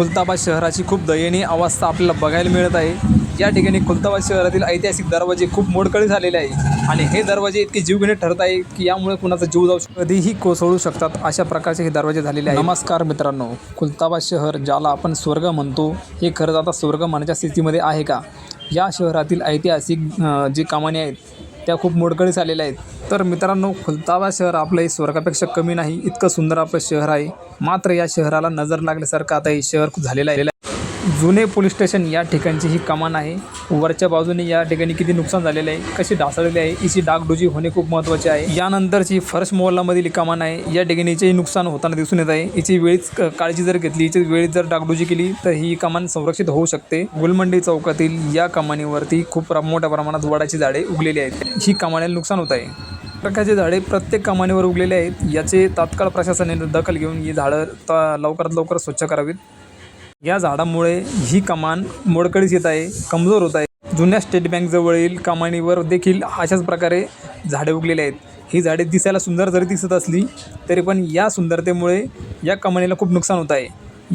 खुलताबाद शहराची खूप दयनीय अवस्था आपल्याला बघायला मिळत आहे. या ठिकाणी खुलताबाद शहरातील ऐतिहासिक दरवाजे खूप मोडकळी झालेले आहे. आणि हे दरवाजे इतके जीवघेणे ठरत आहे की यामुळे कुणाचा जीव जाऊ शक कधीही कोसळू शकतात अशा प्रकारचे हे दरवाजे झालेले आहे. नमस्कार मित्रांनो खुलताबाद शहर ज्याला आपण स्वर्ग म्हणतो हे खरंच आता स्वर्ग म्हणण्याच्या स्थितीमध्ये आहे का? या शहरातील ऐतिहासिक जे जी आहेत त्या खूप मोडकळीस आलेल्या आहेत. तर मित्रांनो खुलताबा शहर आपलं हे स्वर्गापेक्षा कमी नाही इतकं सुंदर आपलं शहर आहे. मात्र या शहराला नजर लागल्यासारखं आता हे शहर खूप झालेलं आहे. जुने पोलीस स्टेशन या ठिकाणची ही कमान आहे. वरच्या बाजूने या ठिकाणी किती नुकसान झालेलं आहे कशी ढासळलेली आहे इची डागडुजी होणे खूप महत्त्वाचे आहे. यानंतरची फर्श मोहल्लामधील ही कमान आहे या ठिकाणी नुकसान होताना दिसून येत आहे. हिची वेळीच काळजी जर घेतली हिची वेळीच जर डागडुजी केली तर ही कमान संरक्षित होऊ शकते. गुलमंडी चौकातील या कमानीवरती खूप मोठ्या प्रमाणात वडाची झाडे उगलेली आहेत. ही कमानीला नुकसान होत आहे. प्रकारचे झाडे प्रत्येक कमानीवर उगलेले आहेत याचे तात्काळ प्रशासनाने दखल घेऊन ही झाडं त लवकरात लवकर स्वच्छ करावीत. या झाडामुळे ही कमान मोडकळीस येत आहे कमजोर होत आहे. जुन्या स्टेट बँकजवळील कमानीवर देखील अशाच प्रकारे झाडे उगलेली आहेत. ही झाडे दिसायला सुंदर जरी दिसत असली तरी पण या सुंदरतेमुळे या कमानीला खूप नुकसान होत आहे.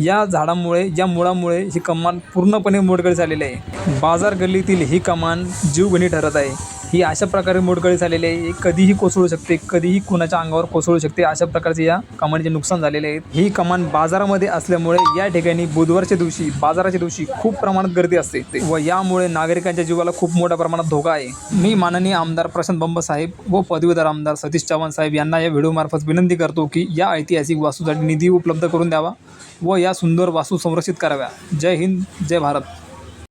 या झाडामुळे या मुळामुळे ही कमान पूर्णपणे मोडकळी झालेली आहे. बाजार गल्लीतील ही कमान जीवघणी ठरत आहे. ही अशा प्रकारे मोडकळी झालेली आहे. कधीही कोसळू शकते कधीही कुणाच्या अंगावर कोसळू शकते. अशा प्रकारचे या कमानीचे नुकसान झालेले आहेत ही कमान बाजारामध्ये असल्यामुळे या ठिकाणी बुधवारच्या दिवशी बाजाराच्या दिवशी खूप प्रमाणात गर्दी असते. व यामुळे नागरिकांच्या जीवाला खूप मोठ्या प्रमाणात धोका आहे. मी माननीय आमदार प्रशांत बंब साहेब व पदवीधर आमदार सतीश चव्हाण साहेब यांना या व्हिडिओमार्फत विनंती करतो की या ऐतिहासिक वास्तूसाठी निधी उपलब्ध करून द्यावा व या सुंदर वास्तू संरक्षित कराव्या. जय हिंद जय भारत.